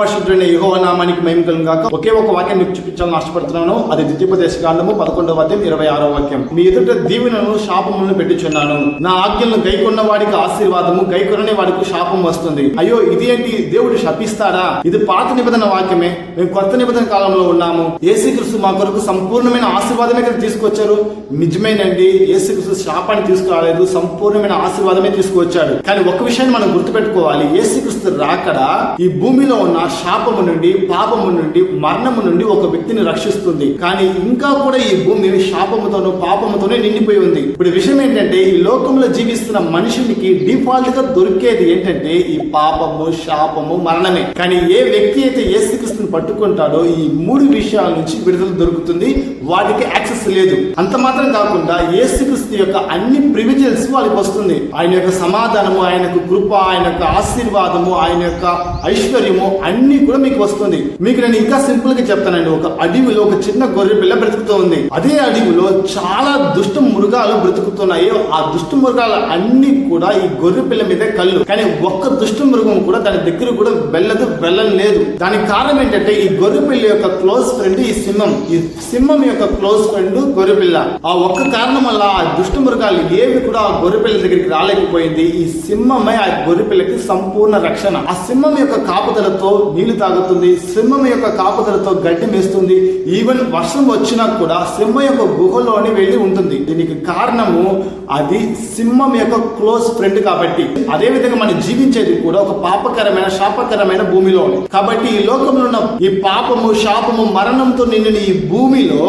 మహాపరిశుద్ధుడైన యెహోవా నామానికి మేము కలుగాక ఒకే ఒక వాక్యం మీకు చూపించాలని ఆశపడుతున్నాను. అది ద్వితీయోపదేశ కాండము పదకొండవ వాక్యం ఇరవై ఆరో వాక్యం. మీ ఎదుట దీవెనను శాపములను పెట్టుచున్నాను. నా ఆజ్ఞలను గైకొన్న వాడికి ఆశీర్వాదము గైకొనని వాడికి శాపం వస్తుంది. అయ్యో ఇది ఏంటి? దేవుడు శపిస్తాడా? ఇది పాత నిబంధన వాక్యమే. మేము కొత్త నిబంధన కాలంలో ఉన్నాము. యేసుక్రీస్తు మా కొరకు సంపూర్ణమైన ఆశీర్వాదమే కదా తీసుకొచ్చారు. నిజమేనండి యేసుక్రీస్తు శాపాన్ని తీసుకురాలేదు సంపూర్ణమైన ఆశీర్వాదమే తీసుకువచ్చాడు కానీ ఒక విషయాన్ని మనం గుర్తుపెట్టుకోవాలి. యేసుక్రీస్తు రాకడా? ఈ భూమిలో ఉన్న శాపము నుండి పాపము నుండి మరణము నుండి ఒక వ్యక్తిని రక్షిస్తుంది. కానీ ఇంకా కూడా ఈ భూమి శాపముతోనూ పాపముతోనే నిండిపోయి ఉంది. ఇప్పుడు విషయం ఏంటంటే ఈ లోకంలో జీవిస్తున్న మనుషునికి డిఫాల్ట్గా దొరికేది ఏంటంటే ఈ పాపము శాపము మరణమే. కానీ ఏ వ్యక్తి అయితే ఏసుక్రీస్తుని పట్టుకుంటాడో ఈ మూడు విషయాల నుంచి విడుదల దొరుకుతుంది. వాటికి యాక్సెస్ లేదు. అంత మాత్రం కాకుండా ఏసుక్రీస్తు యొక్క అన్ని ప్రివిజన్స్ వాళ్ళకి వస్తుంది. ఆయన యొక్క సమాధానము ఆయన యొక్క కృప ఆయన యొక్క ఆశీర్వాదము ఆయన యొక్క ఐశ్వర్యము అన్ని కూడా మీకు వస్తుంది. మీకు నేను ఇంకా సింపుల్గా చెప్తానండి. ఒక అడవిలో ఒక చిన్న గొర్రె పిల్ల బ్రతుకుతూ ఉంది అదే అడవిలో చాలా దుష్టం మృగాలు బ్రతుకుతున్నాయో. ఆ దుష్టు మృగాలు అన్ని కూడా ఈ గొర్రె పిల్ల మీదే కళ్ళు. కానీ ఒక్క దుష్టు మృగం కూడా దాని దగ్గర కూడా వెళ్ళదు వెళ్ళం లేదు దానికి కారణం ఏంటంటే ఈ గొర్రె పిల్ల యొక్క క్లోజ్ ఫ్రెండ్ ఈ సింహం. ఈ సింహం యొక్క క్లోజ్ ఫ్రెండ్ గొర్రె పిల్ల. ఆ ఒక్క కారణం వల్ల ఆ దుష్టు మృగాలు ఏవి కూడా ఆ గొర్రె పిల్ల దగ్గరికి రాలేకపోయింది. ఈ సింహమే ఆ గొర్రె పిల్లకి సంపూర్ణ రక్షణ. ఆ సింహం యొక్క కాపుదలతో నీళ్ళు తాగుతుంది. సింహం యొక్క కాపుదలతో గడ్డి మేస్తుంది. ఈవెన్ వర్షం వచ్చినా కూడా సింహం యొక్క గుహలోని వెళ్ళి ఉంటుంది. దీనికి కారణము అది సింహం యొక్క క్లోజ్ ఫ్రెండ్ కాబట్టి అదే విధంగా మనం జీవించేది కూడా ఒక పాపకరమైన శాపకరమైన భూమిలో ఉంది. కాబట్టి ఈ లోకంలో ఉన్న ఈ పాపము శాపము మరణంతో నిండిన ఈ భూమిలో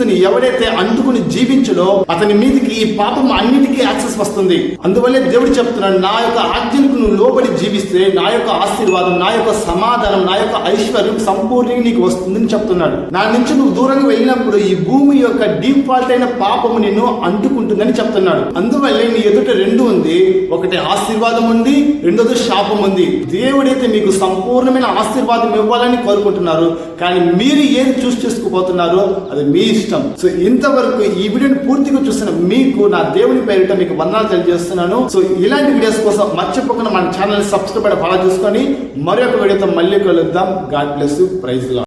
యేసుక్రీస్తుని ఎవడైతే అందుకుని జీవించడో అతని మీదకి ఈ పాపం అన్నిటికీ యాక్సెస్ వస్తుంది. అందువల్లే దేవుడు చెప్తున్నాడు నా యొక్క ఆజ్ఞలకు నువ్వు లోబడి జీవిస్తే నా యొక్క ఆశీర్వాదం నా యొక్క సమాధానం నా యొక్క ఐశ్వర్యం సంపూర్ణంగా నీకు వస్తుందని చెప్తున్నాడు. నా నుంచి నువ్వు దూరంగా వెళ్ళినప్పుడు ఈ భూమి యొక్క డిఫాల్ట్ అయిన పాపము నిన్ను అంటుకుంటుందని చెప్తున్నాడు. అందువల్లే నీ ఎదుట రెండు ఉంది. ఒకటి ఆశీర్వాదం ఉంది రెండోది శాపం ఉంది. దేవుడైతే మీకు సంపూర్ణమైన ఆశీర్వాదం ఇవ్వాలని కోరుకుంటున్నారు. కానీ మీరు ఏది చూస్ చేసుకుపోతున్నారో అది మీ ఇష్టం. సో ఇంతవరకు ఈ వీడియోని పూర్తిగా చూసిన మీకు నా దేవుని పేరిట మీకు వందనాలు తెలియజేస్తున్నాను. సో ఇలాంటి వీడియోస్ కోసం మర్చిపోకుండా మన ఛానల్ సబ్స్క్రైబ్ ఫాలో చేసుకొని మరొక వీడియోతో మళ్ళీ కలుద్దాం. గాడ్ బ్లెస్ ప్రైజ్లో